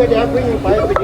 วัน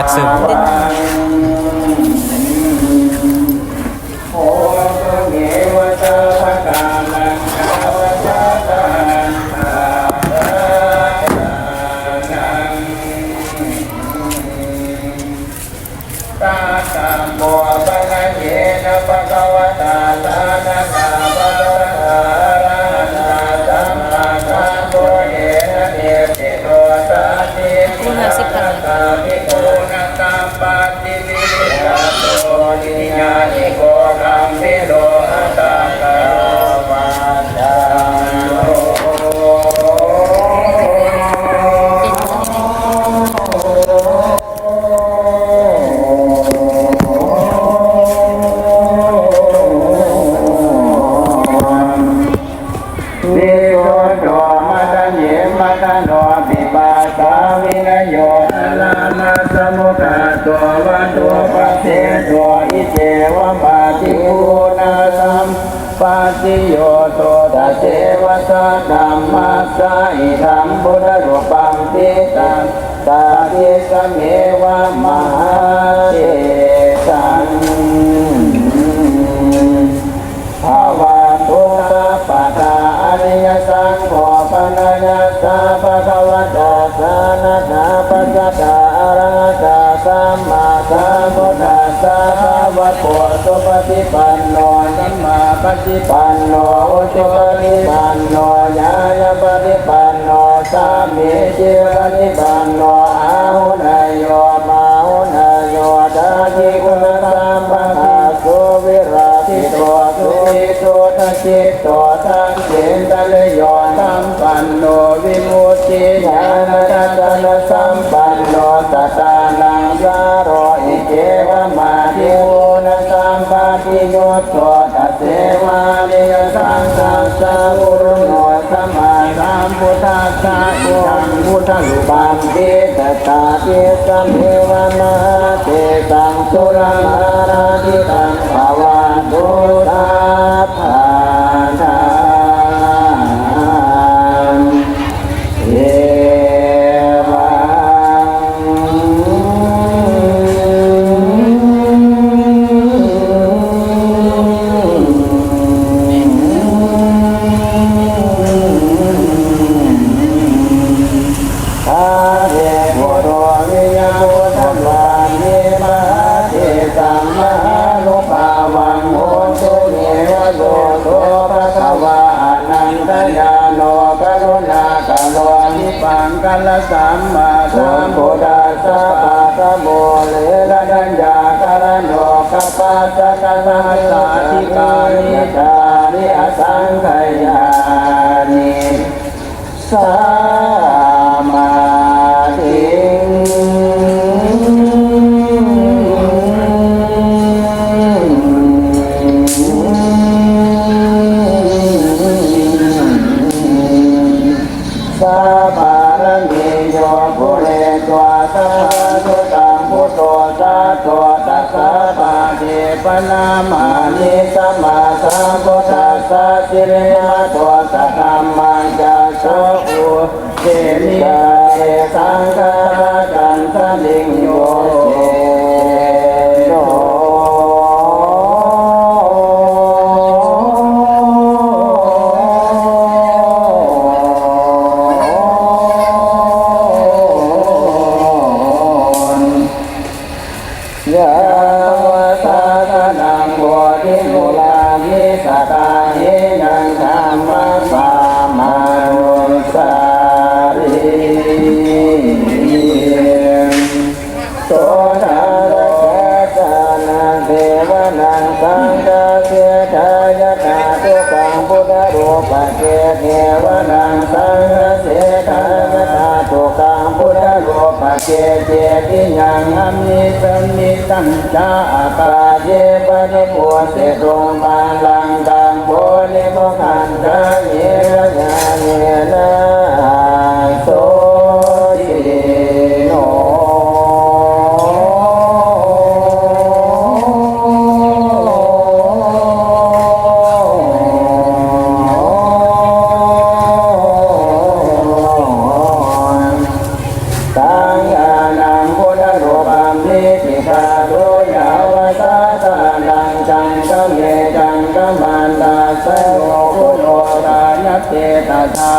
เเมวะมาเจสังภาวะตุตาปะทาอริยสังโฆปนัญญาสาภะคะวะตาสานะนาปัสสะตาอะรหะตาสัมมาสัมพุทธัสสะภะคะวะโตสุปฏิปันโนสัมมาปฏิปันโนอุชุปฏิปันโนญาณปฏิปันโนสามีจิปฏิปัน พุทธัสสะอุหังพุทธรูปังเทตตาเทสัมเทวนาเทสังสุรังอาราธิตังภาวะตุตาภา เกเจติยังอมิสมิตัญจาปาเจปะนิโพเตรงบาลังตังโพนิโมขันตะเยระยาเนนะ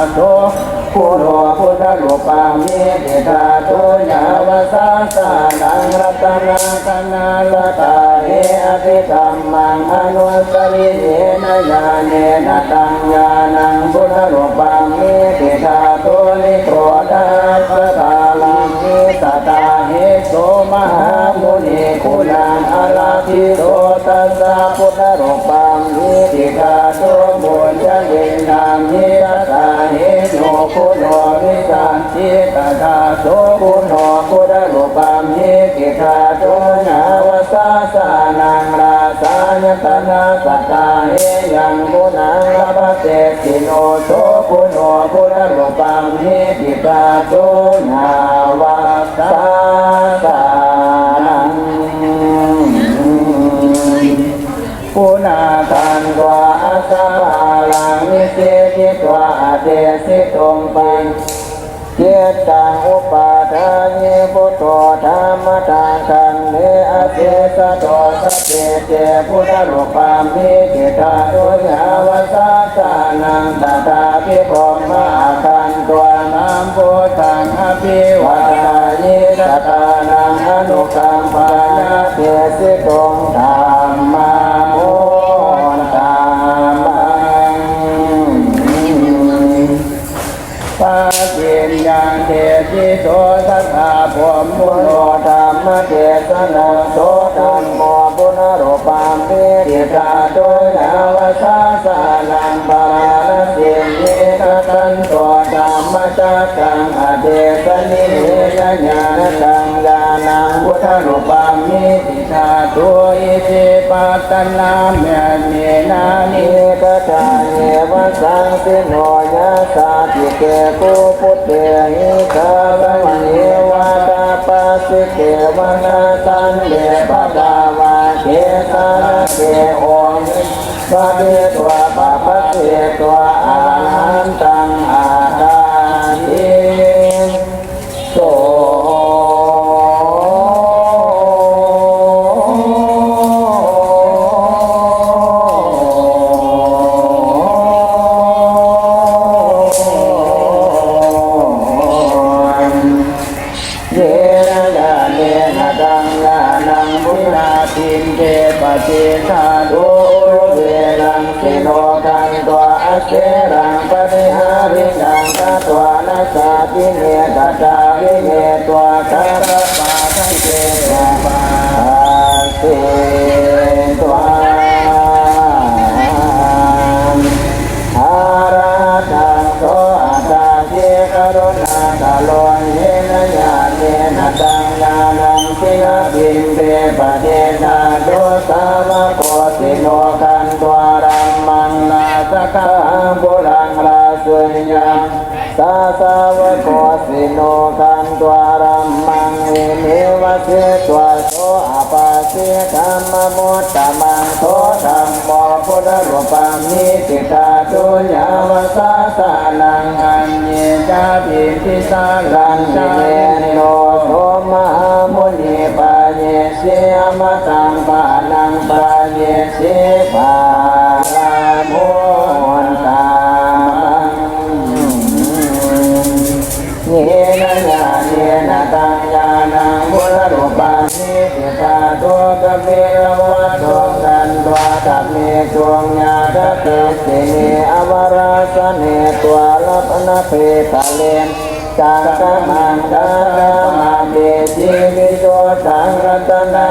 ตาตาโตพุโรพุทธรูปังนิสิกาโรยาวตาสานังรัตนังกนาลตาเออภิธรรมังอนุสริเนนญาเนนตังญาณังพุทธรูปังนิสิกาโตนิ โสคุณโนพุทธรูปังนิสิกาโตนาวสาสานังราสายตนาสตาเหยังกุณังลภเตติโนโสคุณโนพุทธรูปังนิสิกาโตนาวสาสานังปุนาทันวาอาสาภาลังนิเสจิตวาเดสิตงปันเจตังอุปา ทานิพุทโธธรรมตังคันเนอเสสะโตสเจเจพุทธรูปามิจิตาตุยาวสาสานังตถาภิพมมาคันตัวน้ำพุทธังอภิวัตายิตตานังอนุกัมปานาเทสิตงธรรมา ปาจินยังเทจิโสสัทธาพวมมุโนธรรมเทศนาโสธรรมโมปุณรูปามปิติตาโดยนาวสาสานังปาราณสิยิกตันตัวธรรมจักกังอเดสนิเนญาณังญาณังพุทธรปามิติตาตัวอิสิ ปัตนาเมเมนานิกตาเนวสังสิโนยะสาธิเกกุพุทเตหิกาวังเยวาตาปัสสิเกวนาตันเดปตาวาเกตาเกโอมิสะเดตัวปะปะเตตัวอ สาสาวะโกสิโนกันตัวรัมมังเอเมวะเสตัวโสอาปาเสธรรมมุตตะมังโสธรรมโมพุทธรูปามิติตาตุญาวสาสานังอัญเยจาปิทิสารันจเนโนโทมหามุนีปาเยเสยมตังปานังปาเยเส ตะเตสิเนอวราสเนตัวลัพนะเพตะเลนจักกมังกะกะมาเดจิวิโตสังรัตนา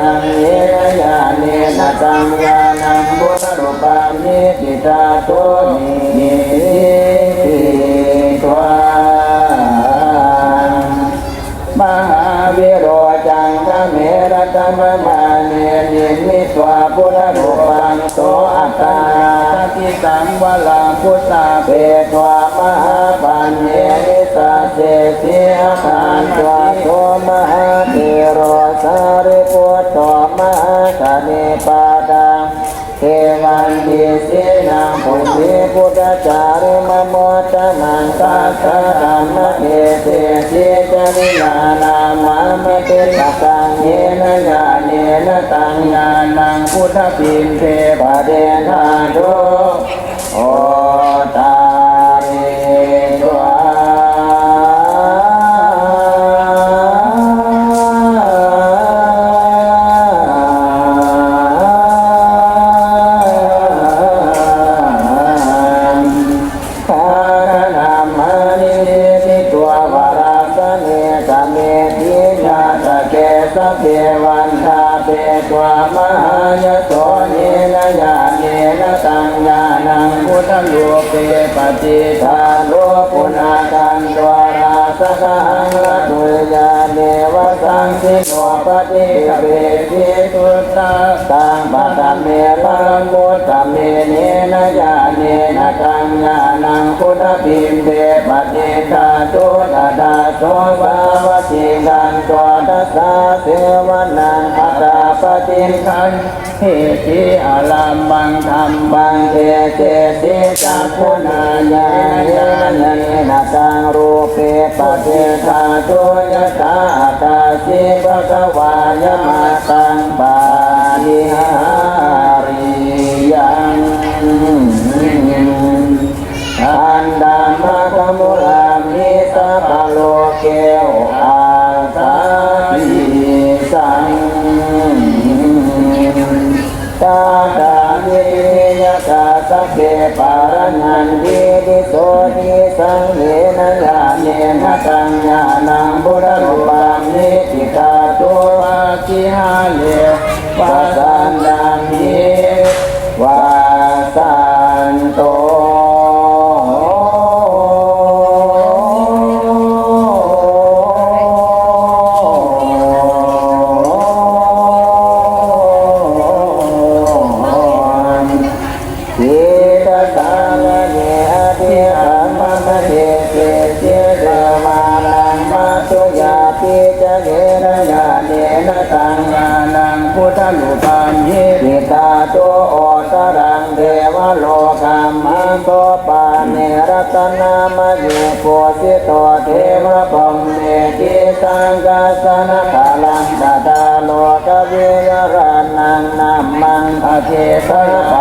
นังเยนะญาเนนะตังญาณังบุรรูปังนิสิตาตัวนิสิตวามหาวิโรจังกเมรตมมาเนนิมิตวาพุทธรูปังโสอัตตาติสัง วลาพุทธาเปตวามหาปัญเยนิสัสเสติอาคานตวโสมหาเทโรสาริปุตโตมหาคเนปาดังเทวันดีสินังพุทธิพุทธจาริมโมตนังสัสสะธรรมเทเตสิจริลานามามะเตตะกังเยนะญาเนนะตังญาณังพุทธปินเทปะเดทาโด โโนปฏิเวทิตุตาตังปะตะเมปังมุตตะเมเนนะญาเนนะตังญาณังพุทธปิมเดปฏิทาตุตตาโสภาวติกันตัวทัสสะเสวนังอัตตาป ปฏิคันเฮติอาลามบางธรรมบางเอเตสิจักขุนายายานินนาจังรูปปฏิคาตุยตาตาสิภะกวายมะตา เดปา ตังกาสนะพลังตาตาโลกเวรานังนามังอเจตระ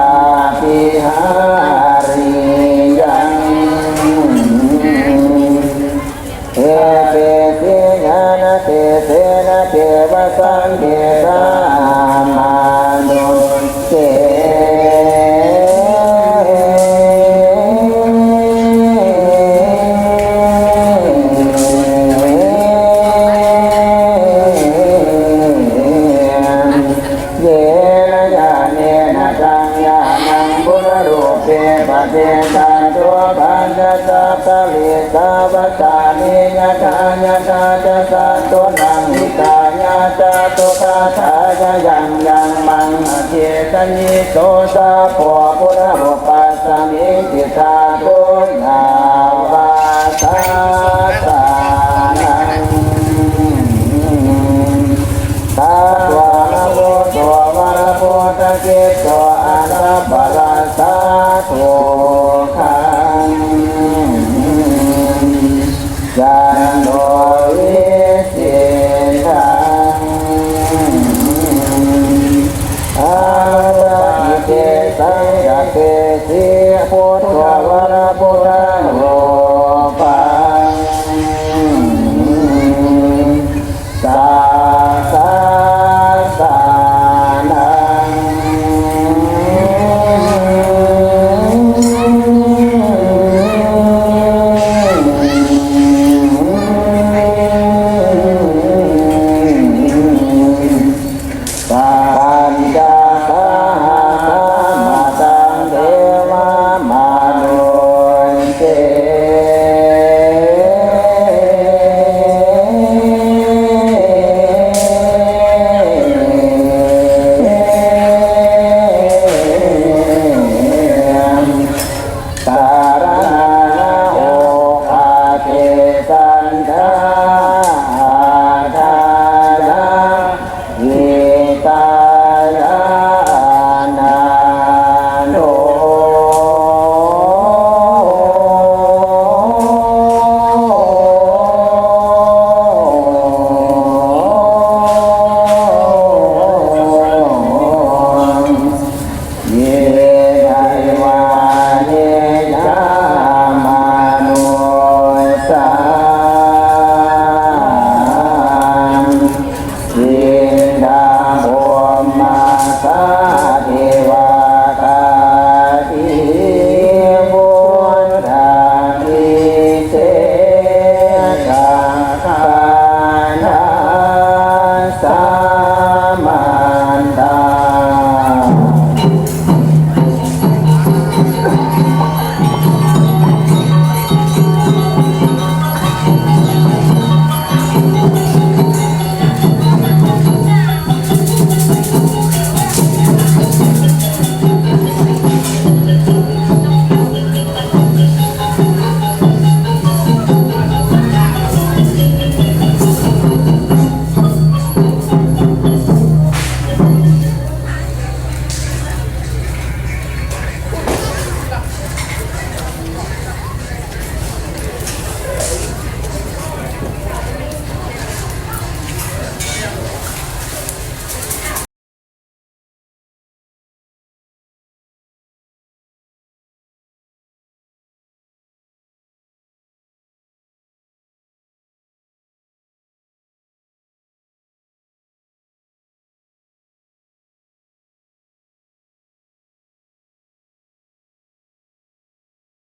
ังเจตนิโสตาปะปุระบุปัสสมิติทาตุนา